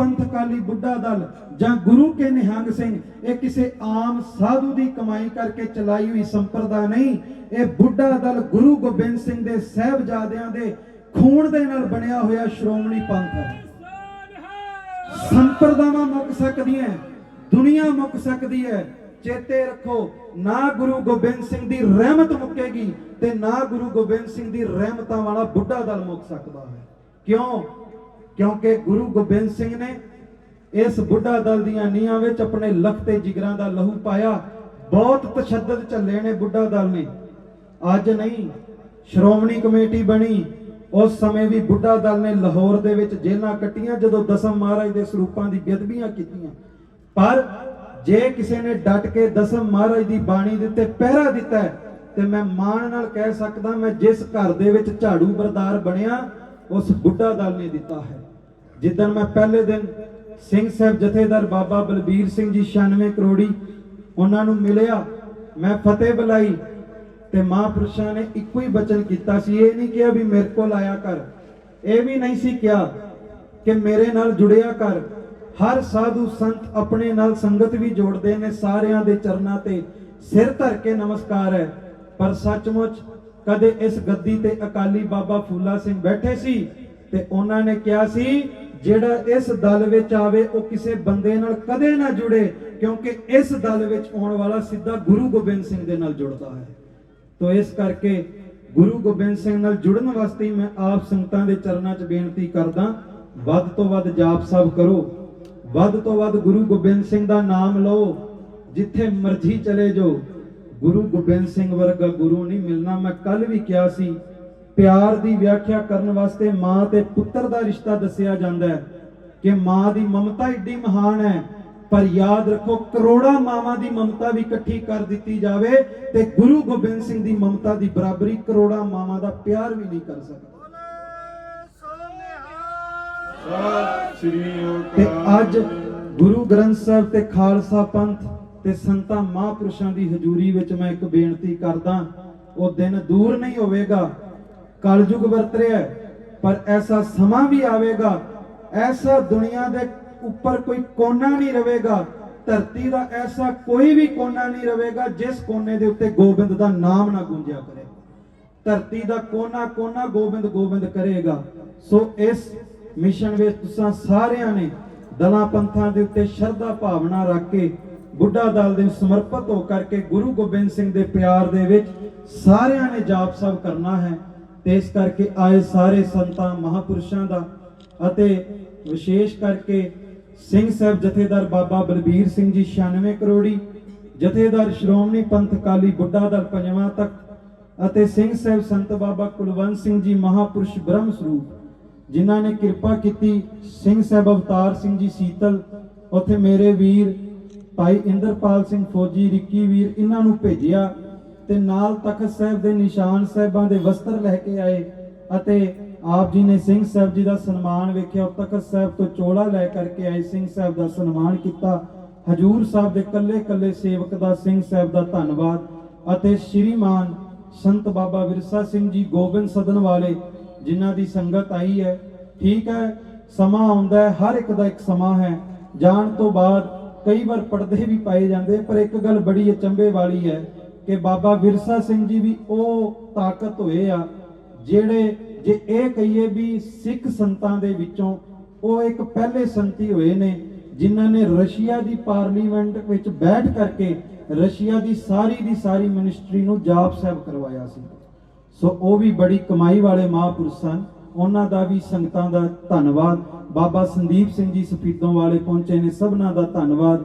ਪੰਥ ਕਾਲੀ ਬੁੱਢਾ ਦਲ ਜਾਂ ਗੁਰੂ ਕੇ ਨਿਹੰਗ ਸਿੰਘ, ਇਹ ਕਿਸੇ ਆਮ ਸਾਧੂ ਦੀ ਕਮਾਈ ਕਰਕੇ ਚਲਾਈ ਹੋਈ ਸੰਪਰਦਾ ਨਹੀਂ। ਇਹ ਬੁੱਢਾ ਦਲ ਗੁਰੂ ਗੋਬਿੰਦ ਸਿੰਘ ਦੇ ਸਹਿਬਜ਼ਾਦਿਆਂ ਦੇ ਖੂਨ ਦੇ ਨਾਲ ਬਣਿਆ ਹੋਇਆ ਸ਼੍ਰੋਮਣੀ ਪੰਥ ਹੈ। ਸੰਪਰਦਾਵਾਂ ਮੁੱਕ ਸਕਦੀਆਂ ਦੁਨੀਆ ਮੁੱਕ ਸਕਦੀ ਹੈ। ਚੇਤੇ ਰੱਖੋ, ਨਾ ਗੁਰੂ ਗੋਬਿੰਦ ਸਿੰਘ ਦੀ ਰਹਿਮਤ ਮੁੱਕੇਗੀ ਤੇ ਨਾ ਗੁਰੂ ਗੋਬਿੰਦ ਸਿੰਘ ਦੀ ਰਹਿਮਤਾਂ ਵਾਲਾ ਬੁੱਢਾ ਦਲ ਮੁੱਕ ਸਕਦਾ ਹੈ। ਕਿਉਂ? ਕਿਉਂਕਿ ਗੁਰੂ ਗੋਬਿੰਦ ਸਿੰਘ ਨੇ ਇਸ ਬੁੱਢਾ ਦਲ ਦੀਆਂ ਨੀਹਾਂ ਵਿੱਚ ਆਪਣੇ ਲਖ ਤੇ ਜਿਗਰਾਂ ਦਾ ਲਹੂ ਪਾਇਆ। ਬਹੁਤ ਤਸ਼ੱਦਦ ਝੱਲੇ ਨੇ ਬੁੱਢਾ ਦਲ ਨੇ। ਅੱਜ ਨਹੀਂ, ਸ਼੍ਰੋਮਣੀ ਕਮੇਟੀ ਬਣੀ। ਉਸ ਸਮੇਂ ਵੀ ਬੁੱਢਾ ਦਲ ਨੇ ਲਾਹੌਰ ਦੇ ਵਿੱਚ ਜੇਲ੍ਹਾਂ ਕੱਟੀਆਂ, ਜਦੋਂ ਦਸਮ ਮਹਾਰਾਜ ਦੇ ਸਰੂਪਾਂ ਦੀ ਬੇਅਦਬੀਆਂ ਕੀਤੀਆਂ। ਪਰ ਜੇ ਕਿਸੇ ਨੇ ਡਟ ਕੇ ਦਸਮ ਮਹਾਰਾਜ ਦੀ ਬਾਣੀ ਦੇ ਉੱਤੇ ਪਹਿਰਾ ਦਿੱਤਾ ਤੇ ਮੈਂ ਮਾਣ ਨਾਲ ਕਹਿ ਸਕਦਾ, ਮੈਂ ਜਿਸ ਘਰ ਦੇ ਵਿੱਚ ਝਾੜੂ ਬਰਦਾਰ ਬਣਿਆ ਉਸ ਬੁੱਢਾ ਦਲ ਨੇ ਦਿੱਤਾ ਹੈ। ਜਿੱਦਣ ਮੈਂ ਪਹਿਲੇ ਦਿਨ ਸਿੰਘ ਸਾਹਿਬ ਜਥੇਦਾਰ ਬਾਬਾ ਬਲਬੀਰ ਸਿੰਘ ਜੀ 96 ਕਰੋੜੀ ਉਹਨਾਂ ਨੂੰ ਮਿਲਿਆ, ਮੈਂ ਫਤਿਹ ਬੁਲਾਈ ਤੇ ਮਹਾਂਪੁਰਸ਼ਾਂ ਨੇ ਇੱਕੋ ਹੀ ਬਚਨ ਕੀਤਾ ਸੀ, ਇਹ ਨਹੀਂ ਕਿਹਾ ਵੀ ਮੇਰੇ ਕੋਲ ਆਇਆ ਕਰ। ਇਹ ਵੀ ਨਹੀਂ ਸੀ ਕਿਹਾ ਕਿ ਮੇਰੇ ਨਾਲ ਜੁੜਿਆ ਕਰ। ਹਰ ਸਾਧੂ ਸੰਤ ਆਪਣੇ ਨਾਲ ਸੰਗਤ ਵੀ ਜੋੜਦੇ ਨੇ, ਸਾਰਿਆਂ ਦੇ ਚਰਨਾਂ ਤੇ ਸਿਰ ਧਰ ਕੇ ਨਮਸਕਾਰ ਹੈ। ਪਰ ਸੱਚਮੁੱਚ ਕਦੇ ਇਸ ਗੱਦੀ ਤੇ ਅਕਾਲੀ ਬਾਬਾ ਫੂਲਾ ਸਿੰਘ ਬੈਠੇ ਸੀ ਤੇ ਉਹਨਾਂ ਨੇ ਕਿਹਾ ਸੀ, ਜਿਹੜਾ ਇਸ ਦਲ ਵਿੱਚ ਆਵੇ, ਉਹ ਕਿਸੇ ਬੰਦੇ ਨਾਲ ਕਦੇ ਨਾ ਜੁੜੇ, ਕਿਉਂਕਿ ਇਸ ਦਲ ਵਿੱਚ ਆਉਣ ਵਾਲਾ ਸਿੱਧਾ ਗੁਰੂ ਗੋਬਿੰਦ ਸਿੰਘ ਦੇ ਨਾਲ ਜੁੜਦਾ ਹੈ। ਤੋ ਇਸ ਕਰਕੇ ਗੁਰੂ ਗੋਬਿੰਦ ਸਿੰਘ ਨਾਲ ਜੁੜਨ ਵਾਸਤੇ ਮੈਂ ਆਪ ਸੰਗਤਾਂ ਦੇ ਚਰਨਾਂ 'ਚ ਬੇਨਤੀ ਕਰਦਾ, ਵੱਧ ਤੋਂ ਵੱਧ ਜਾਪ ਸਾਹਿਬ ਕਰੋ, ਵੱਧ ਤੋਂ ਵੱਧ ਗੁਰੂ ਗੋਬਿੰਦ ਸਿੰਘ ਦਾ ਨਾਮ ਲਓ, ਜਿੱਥੇ ਮਰਜ਼ੀ ਚਲੇ ਜਾਓ। ਗੁਰੂ ਗੋਬਿੰਦ ਸਿੰਘ ਵਰਗਾ ਗੁਰੂ ਨਹੀਂ ਮਿਲਣਾ। ਮੈਂ ਕੱਲ ਵੀ ਕਿਹਾ ਸੀ ਪਿਆਰ ਦੀ ਵਿਆਖਿਆ ਕਰਨ ਵਾਸਤੇ ਮਾਂ ਤੇ ਪੁੱਤਰ ਦਾ ਰਿਸ਼ਤਾ ਦੱਸਿਆ ਜਾਂਦਾ ਹੈ ਕਿ ਮਾਂ ਦੀ ਮਮਤਾ ਏਡੀ ਮਹਾਨ ਹੈ ਪਰ ਯਾਦ ਰੱਖੋ ਕਰੋੜਾਂ ਮਾਵਾਂ ਦੀ ਮਮਤਾ ਵੀ ਇਕੱਠੀ ਕਰ ਦਿੱਤੀ ਜਾਵੇ ਤੇ ਗੁਰੂ ਗੋਬਿੰਦ ਸਿੰਘ ਦੀ ਮਮਤਾ ਦੀ ਬਰਾਬਰੀ ਕਰੋੜਾਂ ਮਾਵਾਂ ਦਾ ਪਿਆਰ ਵੀ ਨਹੀਂ ਕਰ ਸਕਦਾ। ਤੇ ਅੱਜ ਗੁਰੂ ਗ੍ਰੰਥ ਸਾਹਿਬ ਤੇ ਖਾਲਸਾ ਪੰਥ ਤੇ ਸੰਤਾਂ ਮਹਾਂਪੁਰਸ਼ਾਂ ਦੀ ਹਜ਼ੂਰੀ ਵਿੱਚ ਮੈਂ ਇੱਕ ਬੇਨਤੀ ਕਰਦਾ, ਉਹ ਦਿਨ ਦੂਰ ਨਹੀਂ ਹੋਵੇਗਾ, ਕਲਯੁਗ ਵਰਤ ਰਿਹਾ ਪਰ ਐਸਾ ਸਮਾਂ ਵੀ ਆਵੇਗਾ, ਐਸਾ ਦੁਨੀਆ ਦੇ ਉੱਪਰ ਕੋਈ ਕੋਨਾ ਨਹੀਂ ਰਹੇਗਾ, ਧਰਤੀ ਦਾ ਐਸਾ ਕੋਈ ਵੀ ਕੋਨਾ ਨਹੀਂ ਰਵੇਗਾ ਜਿਸ ਕੋਨੇ ਦੇ ਉੱਤੇ ਗੋਬਿੰਦ ਦਾ ਨਾਮ ਨਾ ਗੂੰਜਿਆ ਕਰੇ ਧਰਤੀ ਦਾ ਕੋਨਾ ਕੋਨਾ ਗੋਬਿੰਦ ਗੋਬਿੰਦ ਕਰੇਗਾ। ਸੋ ਇਸ ਮਿਸ਼ਨ ਵਿੱਚ ਤੁਸੀਂ ਸਾਰਿਆਂ ਨੇ ਦਲਾਂ ਪੰਥਾਂ ਦੇ ਉੱਤੇ ਸ਼ਰਧਾ ਭਾਵਨਾ ਰੱਖ ਕੇ ਬੁੱਢਾ ਦਲ ਦੇ ਸਮਰਪਿਤ ਹੋ ਕਰਕੇ ਗੁਰੂ ਗੋਬਿੰਦ ਸਿੰਘ ਦੇ ਪਿਆਰ ਦੇ ਵਿੱਚ ਸਾਰਿਆਂ ਨੇ ਜਾਪ ਸਭ ਕਰਨਾ ਹੈ ਤੇ ਇਸ ਕਰਕੇ ਆਏ ਸਾਰੇ ਸੰਤਾਂ, ਮਹਾਪੁਰਸ਼ਾਂ ਦਾ ਅਤੇ ਵਿਸ਼ੇਸ਼ ਕਰਕੇ ਸਿੰਘ ਸਾਹਿਬ ਜਥੇਦਾਰ ਬਾਬਾ ਬਲਬੀਰ ਸਿੰਘ ਜੀ 96 ਕਰੋੜੀ, ਜਥੇਦਾਰ ਸ਼੍ਰੋਮਣੀ ਪੰਥ ਅਕਾਲੀ ਬੁੱਢਾ ਦਲ ਪੰਜਵਾਂ ਤੱਕ ਅਤੇ ਸਿੰਘ ਸਾਹਿਬ ਸੰਤ ਬਾਬਾ ਕੁਲਵੰਤ ਸਿੰਘ ਜੀ ਮਹਾਪੁਰਸ਼ ਬ੍ਰਹਮ ਸਰੂਪ, ਜਿਨ੍ਹਾਂ ਨੇ ਕਿਰਪਾ ਕੀਤੀ ਸਿੰਘ ਸਾਹਿਬ ਅਵਤਾਰ ਸਿੰਘ ਜੀ ਸੀਤਲ, ਉੱਥੇ ਮੇਰੇ ਵੀਰ ਭਾਈ ਇੰਦਰਪਾਲ ਸਿੰਘ ਫੌਜੀ, ਰਿੱਕੀ ਵੀਰ ਇਹਨਾਂ ਨੂੰ ਭੇਜਿਆ ਤੇ ਨਾਲ ਤਖਤ ਸਾਹਿਬ ਦੇ ਨਿਸ਼ਾਨ ਸਾਹਿਬਾਂ ਦੇ ਵਸਤਰ ਲੈ ਕੇ ਆਏ ਅਤੇ ਆਪ ਜੀ ਨੇ ਸਿੰਘ ਸਾਹਿਬ ਜੀ ਦਾ ਸਨਮਾਨ ਵੇਖਿਆ ਉਹ ਤਖਤ ਸਾਹਿਬ ਤੋਂ ਚੋਲਾ ਲੈ ਕਰਕੇ ਆਏ, ਸਿੰਘ ਸਾਹਿਬ ਦਾ ਸਨਮਾਨ ਕੀਤਾ। ਹਜੂਰ ਸਾਹਿਬ ਦੇ ਕੱਲੇ ਕੱਲੇ ਸੇਵਕ ਦਾ ਸਿੰਘ ਸਾਹਿਬ ਦਾ ਧੰਨਵਾਦ ਅਤੇ ਸ਼੍ਰੀਮਾਨ ਸੰਤ ਬਾਬਾ ਵਿਰਸਾ ਸਿੰਘ ਜੀ ਗੋਬਿੰਦ ਸਦਨ ਵਾਲੇ ਜਿਨ੍ਹਾਂ ਦੀ ਸੰਗਤ ਆਈ ਹੈ। ਠੀਕ ਹੈ, ਸਮਾਂ ਆਉਂਦਾ ਹੈ, ਹਰ ਇੱਕ ਦਾ ਇੱਕ ਸਮਾਂ ਹੈ। ਜਾਣ ਤੋਂ ਬਾਅਦ ਕਈ ਵਾਰ ਪਰਦੇ ਵੀ ਪਾਏ ਜਾਂਦੇ, ਪਰ ਇੱਕ ਗੱਲ ਬੜੀ ਅਚੰਭੇ ਵਾਲੀ ਹੈ ਕਿ ਬਾਬਾ ਵਿਰਸਾ ਸਿੰਘ ਜੀ ਵੀ ਉਹ ਤਾਕਤ ਹੋਏ ਆ, ਜਿਹੜੇ ਜੇ ਇਹ ਕਹੀਏ ਵੀ ਸਿੱਖ ਸੰਤਾਂ ਦੇ ਵਿੱਚੋਂ ਉਹ ਇੱਕ ਪਹਿਲੇ ਸੰਤੀ ਹੋਏ ਨੇ, ਜਿਨ੍ਹਾਂ ਨੇ ਰਸ਼ੀਆ ਦੀ ਪਾਰਲੀਮੈਂਟ ਵਿੱਚ ਬੈਠ ਕਰਕੇ ਰਸ਼ੀਆ ਦੀ ਸਾਰੀ ਦੀ ਸਾਰੀ ਮਿਨਿਸਟਰੀ ਨੂੰ ਜਾਪ ਸਾਹਿਬ ਕਰਵਾਇਆ ਸੀ। ਸੋ ਉਹ ਵੀ ਬੜੀ ਕਮਾਈ ਵਾਲੇ ਮਹਾਂਪੁਰਸ਼ ਸਨ। ਉਹਨਾਂ ਦਾ ਵੀ ਸੰਗਤਾਂ ਦਾ ਧੰਨਵਾਦ। ਬਾਬਾ ਸੰਦੀਪ ਸਿੰਘ ਜੀ ਸਫੀਦੋਂ ਵਾਲੇ ਪਹੁੰਚੇ ਨੇ। ਸਭਨਾਂ ਦਾ ਧੰਨਵਾਦ।